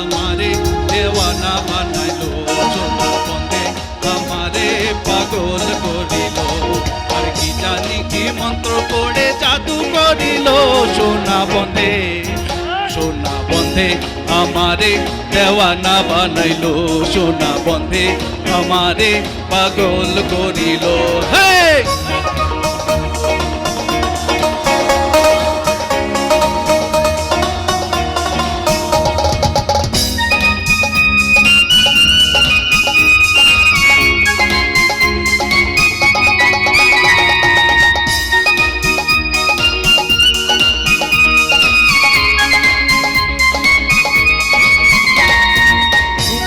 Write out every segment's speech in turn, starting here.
আমারে দেওয়ানা বানাইলো সোনা বন্ধে আমারে পাগল করিল। আর কি জানি কি মন্ত্র পড়ে জাদু করিল, সোনা বন্ধে সোনা বন্ধে আমারে দেওয়ানা বানাইলো, সোনা বন্ধে আমারে পাগল করিল। হে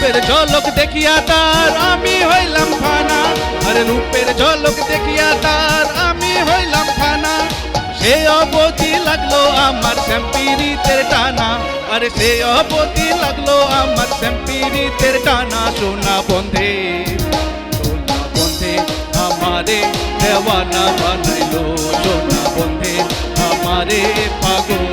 রূপের ঝলক দেখিয়া তার, আমি হইলাম ফানা। আরে রূপের ঝলক দেখিয়া তার, আমি হইলাম ফানা। সে অবধি লাগল আমার স্যাম্পিরিতের টানা। আরে সে অবধি লাগল আমার স্যাম্পিরিতের টানা। সোনা বন্ধে সোনা বন্ধে আমারে দেওয়ানা বানাইলো। সোনা বন্ধে আমারে পাগল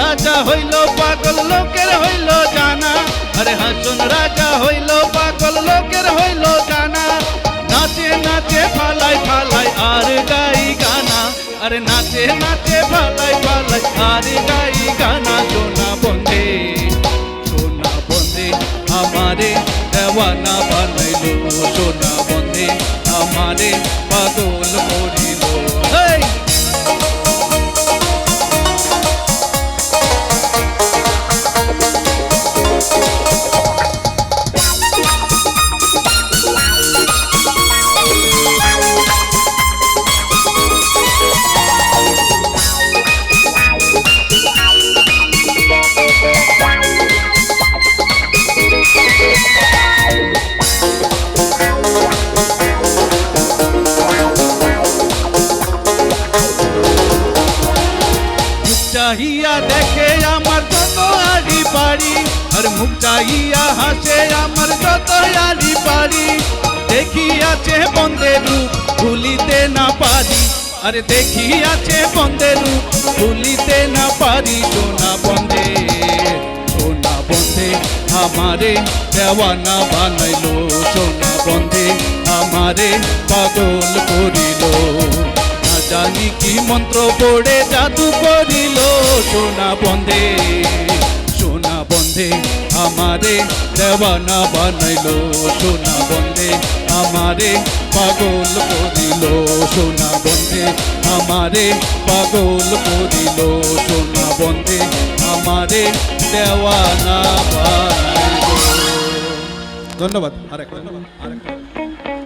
রাজা হইল পাগল, লোকের হইল জানা। আরে হাসন, রাজা হইল পাগল, লোকের হইল জানা। নাচে নাচে ফালাই ফালাই, আর গাই গানা। আরে নাচে নাচে ফালাই ফালাই, আর গাই গানা। সোনা বন্ধে সোনা বন্ধে, আমারে দেওয়ানা বানাইলো। সোনা বন্ধে, আমারে পাগল করিল। দেখে আমার যত আড়ি পারি আর মুখ চাহিয়া হাসে আমার যত আড়ি পারি দেখিয়াছে বন্ধের রূপ, ভুলিতে না পারি। আরে দেখিয়াছে বন্ধের রূপ, ভুলিতে না পারি। সোনা বন্ধে সোনা বন্ধে আমারে দেওয়ানা বানাইলো। সোনা বন্ধে আমারে পাগল করিল। জানি কি মন্ত্র পড়ে জাদু করিল। সোনা বন্ধে সোনা বন্ধে আমারে দেওয়ানা বানাইলো। সোনা বন্ধে আমারে পাগল করিল। সোনা বন্ধে আমারে পাগল করিল। সোনা বন্ধে আমারে দেওয়ানা বানাইলো। ধন্যবাদ। আরেকটা আরেকটা